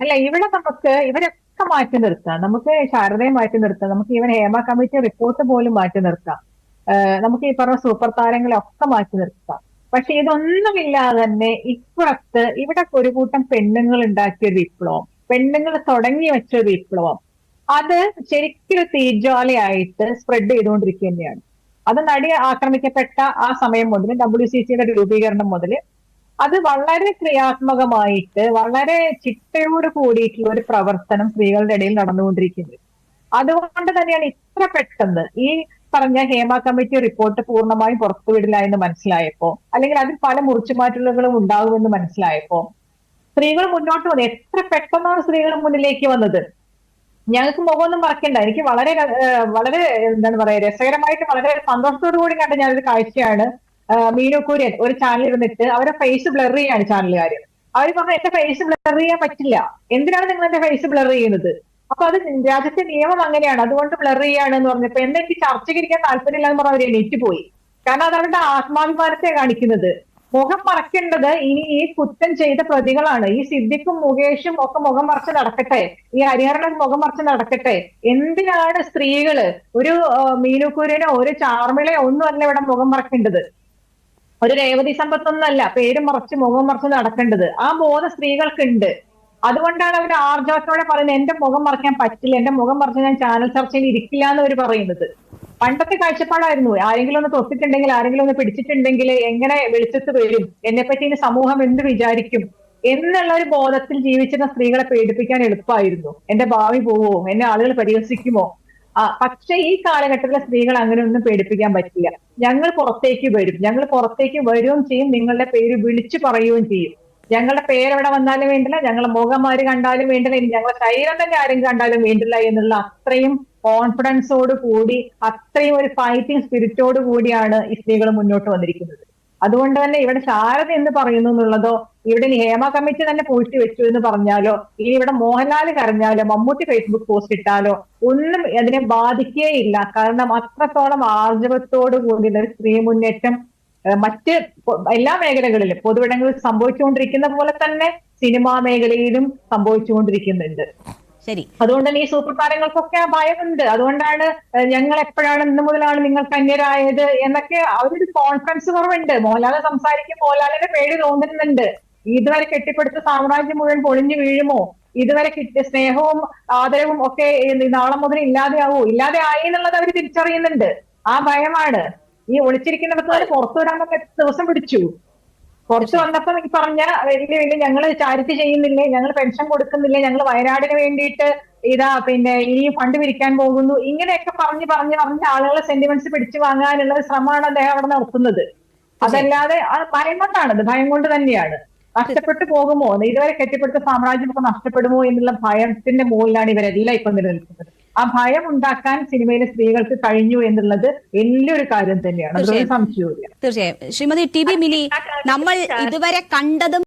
അല്ല ഇവിടെ നമുക്ക് ഇവരൊക്കെ മാറ്റി നിർത്താം. നമുക്ക് ശാരദയെ മാറ്റി നിർത്താം. നമുക്ക് ഇവൻ ഹേമ കമ്മിറ്റി റിപ്പോർട്ട് പോലും മാറ്റി നിർത്താം. നമുക്ക് ഈ പറഞ്ഞ സൂപ്പർ താരങ്ങളെ ഒക്കെ മാറ്റി നിർത്താം. പക്ഷെ ഇതൊന്നുമില്ലാതെ തന്നെ ഇപ്പുറത്ത് ഇവിടെ ഒരു കൂട്ടം പെണ്ണുങ്ങൾ ഉണ്ടാക്കിയ ഒരു വിപ്ലവം. പെണ്ണുങ്ങൾ തുടങ്ങി വെച്ച ഒരു വിപ്ലവം. അത് ശരിക്കും തീജ്വാലയായിട്ട് സ്പ്രെഡ് ചെയ്തുകൊണ്ടിരിക്കുക തന്നെയാണ് അത് നടി ആക്രമിക്കപ്പെട്ട ആ സമയം മുതൽ ഡബ്ല്യു സി സിയുടെ രൂപീകരണം മുതൽ അത് വളരെ ക്രിയാത്മകമായിട്ട് വളരെ ചിട്ടയോട് കൂടിയിട്ടുള്ള ഒരു പ്രവർത്തനം സ്ത്രീകളുടെ ഇടയിൽ നടന്നുകൊണ്ടിരിക്കുന്നത്. അതുകൊണ്ട് തന്നെയാണ് ഇത്ര പെട്ടെന്ന് ഈ പറഞ്ഞ ഹേമ കമ്മിറ്റി റിപ്പോർട്ട് പൂർണമായും പുറത്തുവിടില്ല എന്ന് മനസ്സിലായപ്പോ അല്ലെങ്കിൽ അതിൽ പല മുറിച്ചുമാറ്റലുകളും ഉണ്ടാകുമെന്ന് മനസ്സിലായപ്പോ സ്ത്രീകൾ മുന്നോട്ട് വന്നു. എത്ര പെട്ടെന്നാണ് സ്ത്രീകൾ മുന്നിലേക്ക് വന്നത്? ഞങ്ങൾക്ക് മുഖമൊന്നും മറക്കണ്ട. എനിക്ക് വളരെ വളരെ എന്താണ് പറയാ രസകരമായിട്ട് വളരെ സന്തോഷത്തോടു കൂടി കണ്ട ഞാനൊരു കാഴ്ചയാണ് മീനു കുര്യൻ ഒരു ചാനൽ ഇരുന്നിട്ട് അവരെ ഫേസ് ബ്ലർ ചെയ്യാണ് ചാനലുകാർ അവർ പറഞ്ഞു എന്റെ ഫേസ് ബ്ലർ ചെയ്യാൻ പറ്റില്ല. എന്തിനാണ് നിങ്ങൾ എന്റെ ഫേസ് ബ്ലർ ചെയ്യുന്നത്? അപ്പൊ അത് രാജ്യത്തെ നിയമം അങ്ങനെയാണ്. അതുകൊണ്ട് ബ്ലർ ചെയ്യാണ് എന്ന് പറഞ്ഞപ്പോ എന്താ എനിക്ക് ചർച്ചയ്ക്ക് താല്പര്യമില്ല എന്ന് പറഞ്ഞ് അവർ എണീറ്റ് പോയി. കാരണം അത് അവരുടെ ആത്മാഭിമാനത്തെ കാണിക്കുന്നത്. മുഖം മറക്കേണ്ടത് ഇനി ഈ കുറ്റം ചെയ്ത പ്രതികളാണ്. ഈ സിദ്ദിഖും മുകേഷും ഒക്കെ മുഖം മറച്ച് നടക്കട്ടെ. ഈ ഹരിഹരനും മുഖം മറച്ച് നടക്കട്ടെ. എന്തിനാണ് സ്ത്രീകൾ ഒരു മീനുക്കൂരനോ ഒരു ചാർമിളയോ ഒന്നും അല്ല ഇവിടെ മുഖം മറക്കേണ്ടത്? ഒരു രേവതി സമ്പത്തൊന്നല്ല പേര് മറച്ച് മുഖം മറച്ച് നടക്കേണ്ടത്. ആ ബോധം സ്ത്രീകൾക്കുണ്ട്. അതുകൊണ്ടാണ് അവർ ആർജവത്തോടെ പറയുന്നത് എന്റെ മുഖം മറക്കാൻ പറ്റില്ല എന്റെ മുഖം മറച്ച് ഞാൻ ചാനൽ ചർച്ചയിൽ ഇരിക്കില്ല എന്ന് അവർ പറയുന്നത്. പണ്ടത്തെ കാഴ്ചപ്പാടായിരുന്നു ആരെങ്കിലും ഒന്ന് തൊട്ടിട്ടുണ്ടെങ്കിൽ ആരെങ്കിലും ഒന്ന് പിടിച്ചിട്ടുണ്ടെങ്കിൽ എങ്ങനെ വെളിച്ചത്ത് വരും എന്നെ പറ്റി ഇനി സമൂഹം എന്ത് വിചാരിക്കും എന്നുള്ള ഒരു ബോധത്തിൽ ജീവിച്ചിരുന്ന സ്ത്രീകളെ പേടിപ്പിക്കാൻ എളുപ്പമായിരുന്നു. എന്റെ ഭാവി പോവോ? എന്നെ ആളുകൾ പരിഹസിക്കുമോ? പക്ഷെ ഈ കാലഘട്ടത്തിലെ സ്ത്രീകൾ അങ്ങനെ ഒന്നും പേടിപ്പിക്കാൻ പറ്റില്ല. ഞങ്ങൾ പുറത്തേക്ക് വരും. ഞങ്ങൾ പുറത്തേക്ക് വരികയും ചെയ്യും. നിങ്ങളുടെ പേര് വിളിച്ചു പറയുകയും ചെയ്യും. ഞങ്ങളുടെ പേര് എവിടെ വന്നാലും വേണ്ടില്ല. ഞങ്ങളെ മുഖമാര് കണ്ടാലും വേണ്ടില്ല. ഇനി ഞങ്ങളെ ശരീരം തന്നെ ആരും കണ്ടാലും വേണ്ടില്ല എന്നുള്ള അത്രയും കോൺഫിഡൻസോട് കൂടി അത്രയും ഒരു ഫൈറ്റിംഗ് സ്പിരിറ്റോട് കൂടിയാണ് ഈ സ്ത്രീകൾ മുന്നോട്ട് വന്നിരിക്കുന്നത്. അതുകൊണ്ട് തന്നെ ഇവിടെ ശാരദ എന്ന് പറയുന്നു എന്നുള്ളതോ ഇവിടെ ഹേമ കമ്മിറ്റി തന്നെ പൂഴ്ത്തി വെച്ചു എന്ന് പറഞ്ഞാലോ ഇനി ഇവിടെ മോഹൻലാൽ കരഞ്ഞാലോ മമ്മൂട്ടി ഫേസ്ബുക്ക് പോസ്റ്റ് ഇട്ടാലോ ഒന്നും അതിനെ ബാധിക്കുകയില്ല കാരണം അത്രത്തോളം ആർജവത്തോടു കൂടിയുള്ള ഒരു സ്ത്രീ മുന്നേറ്റം മറ്റ് എല്ലാ മേഖലകളിലും പൊതുവിടങ്ങളിൽ സംഭവിച്ചുകൊണ്ടിരിക്കുന്ന പോലെ തന്നെ സിനിമാ മേഖലയിലും സംഭവിച്ചുകൊണ്ടിരിക്കുന്നുണ്ട്. ശരി. അതുകൊണ്ട് തന്നെ ഈ സൂപ്പർ താരങ്ങൾക്കൊക്കെ ആ ഭയമുണ്ട്. അതുകൊണ്ടാണ് ഞങ്ങൾ എപ്പോഴാണ് ഇന്ന് മുതലാണ് നിങ്ങൾ അന്യരായത് എന്നൊക്കെ അവരൊരു കോൺഫിഡൻസ് കുറവുണ്ട്. മോഹൻലാൽ സംസാരിക്കും മോഹൻലാലിന്റെ പേര് തോന്നുന്നുണ്ട്. ഇതുവരെ കെട്ടിപ്പടുത്ത സാമ്രാജ്യം മുഴുവൻ പൊളിഞ്ഞു വീഴുമോ? ഇതുവരെ കിട്ടിയ സ്നേഹവും ആദരവും ഒക്കെ നാളെ മുതൽ ഇല്ലാതെയാവോ? ഇല്ലാതെ ആയി എന്നുള്ളത് അവർ തിരിച്ചറിയുന്നുണ്ട്. ആ ഭയമാണ്. ഈ ഒളിച്ചിരിക്കുന്നവർക്ക് അവർ പുറത്തു വരാൻ ദിവസം പിടിച്ചു. പുറത്തു വന്നപ്പം ഈ പറഞ്ഞ വലിയ വലിയ ഞങ്ങൾ ചാരിറ്റി ചെയ്യുന്നില്ലേ? ഞങ്ങൾ പെൻഷൻ കൊടുക്കുന്നില്ലേ? ഞങ്ങൾ വയനാടിന് വേണ്ടിയിട്ട് ഇതാ പിന്നെ ഇനിയും ഫണ്ട് പിരിക്കാൻ പോകുന്നു. ഇങ്ങനെയൊക്കെ പറഞ്ഞ് പറഞ്ഞ് പറഞ്ഞ് ആളുകളെ സെന്റിമെന്റ്സ് പിടിച്ചു വാങ്ങാനുള്ള ശ്രമമാണ് അദ്ദേഹം അവിടെ നടത്തുന്നത്. അതല്ലാതെ അത് ഭയം കൊണ്ടാണത്. ഭയം കൊണ്ട് തന്നെയാണ്. നഷ്ടപ്പെട്ടു പോകുമോ? ഇതുവരെ കെട്ടിപ്പടുത്ത സാമ്രാജ്യം സാമ്രാജ്യമൊക്കെ നഷ്ടപ്പെടുമോ എന്നുള്ള ഭയത്തിന്റെ മുകളിലാണ് ഇവരെല്ലാം ഇപ്പൊ നിലനിൽക്കുന്നത്. ആ ഭയം ഉണ്ടാക്കാൻ സിനിമയിലെ സ്ത്രീകൾക്ക് കഴിഞ്ഞു എന്നുള്ളത് വലിയൊരു കാര്യം തന്നെയാണ്. അതൊരു. സംശയവുമില്ല. തീർച്ചയായും. ശ്രീമതി ടി ബി മിനി നമ്മൾ ഇതുവരെ കണ്ടതും